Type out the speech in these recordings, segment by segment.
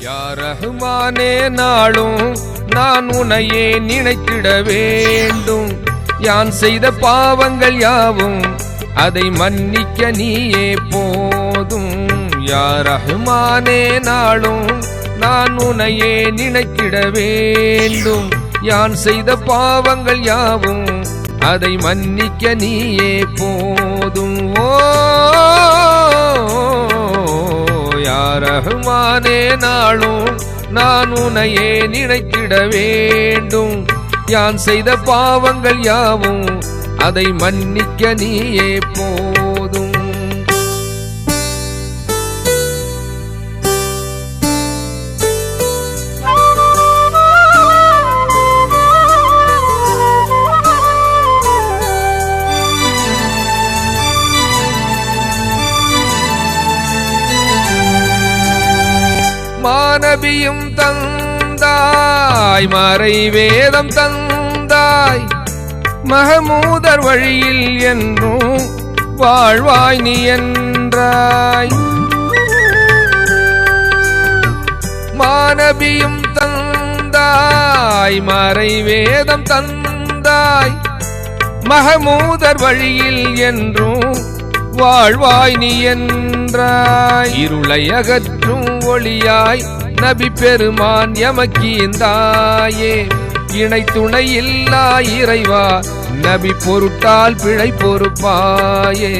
யார் ரஹ்மானே நாளும் நான் உனையே நினைத்திட வேண்டும். யான் செய்த பாவங்கள் யாவும் அதை மன்னிக்க நீயே போதும். யார் ரஹ்மானே நாளும் நான் உனையே நினைத்திட வேண்டும். யான் செய்த பாவங்கள் யாவும் அதை மன்னிக்க நீயே போதும். ஓ யாரகுமானே நாளும் நான் உனையே நினைத்திட வேண்டும். யான் செய்த பாவங்கள் யாவும் அதை மன்னிக்க நீயே போ. நபியும் தந்தாய். மறை வேதம் தந்தாய். மகமூதர் வழியில் என்றும் வாழ்வாய் நீ என்றாய். மாநபியும் தந்தாய். மறை வேதம் தந்தாய். மகமூதர் வழியில் என்றும் வாழ்வாய் நீ என்றாய். இருளை அகற்றும் ஒளியாய் நபி பெருமான் எமக்கீந்தாயே இணை துணை இல்லா இறைவா நபி பொருட்டால் பிழை பொறுப்பாயே.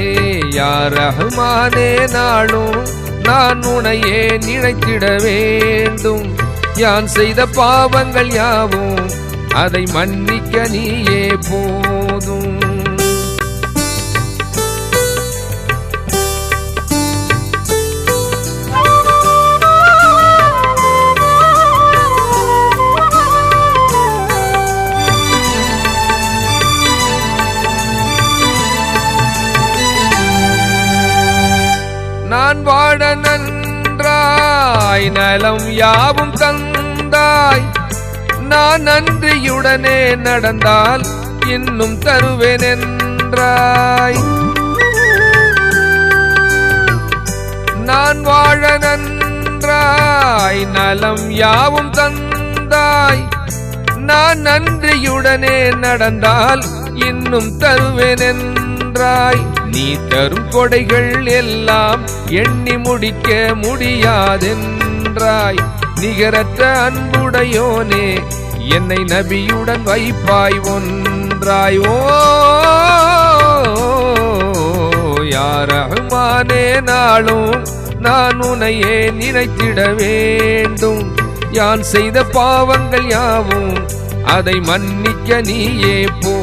யார் ரஹ்மானே நாளும் நான் உனையே நினைத்திட வேண்டும். யான் செய்த பாவங்கள் யாவும் அதை மன்னிக்க நீயே போதும். நான் வாழ நன்றாய் நலம் யாவும் தந்தாய். நான் நன்றியுடனே நடந்தால் இன்னும் தருவேன் என்றாய். நான் வாழ நன்றாய் நலம் யாவும் தந்தாய். நான் நன்றியுடனே நடந்தால் இன்னும் தருவேன் என்றாய். நீ தரும் கொடைகள் எல்லாம் எண்ணி முடிக்க முடியாதென்றாய். நிகரற்ற அன்புடையோனே என்னை நபியுடன் வைப்பாய் ஒன்றாய். ஓ யாரகுமானே நாளும் நான் உனையே நினைத்திட வேண்டும். யான் செய்த பாவங்கள் யாவும் அதை மன்னிக்க நீயே போ.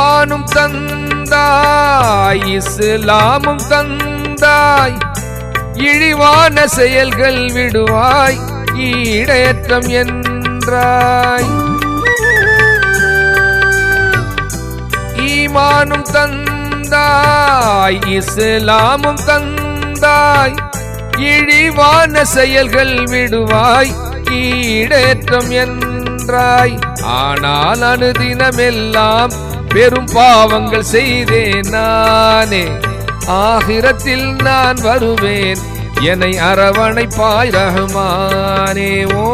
ஈமானும் தந்தாய் இஸ்லாமும் தந்தாய் இழிவான செயல்கள் விடுவாய் ஈடேற்றம் என்றாய். ஈமானும் தந்தாய் இஸ்லாமும் தந்தாய் இழிவான செயல்கள் விடுவாய் ஈடேற்றம் என்றாய். ஆனால் அனுதினமெல்லாம் பெரும் பாவங்கள் செய்தேன் நானே. ஆகிரத்தில் நான் வருவேன். என்னை அரவணைப்பாய் ரஹ்மானே ஓ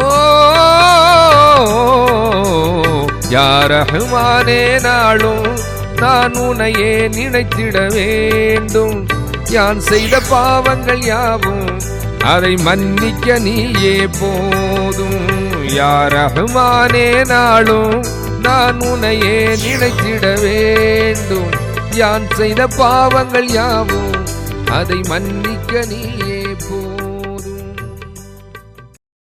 யா ரஹ்மானே நாளும் நான் உனையே நினைத்திட வேண்டும். யான் செய்த பாவங்கள் யாவும் அதை மன்னிக்க நீயே போதும். யா ரஹ்மானே நாளும் நான் உனையே நினைத்திட வேண்டும். யான் செய்த பாவங்கள் யாவும் அதை மன்னிக்க நீயே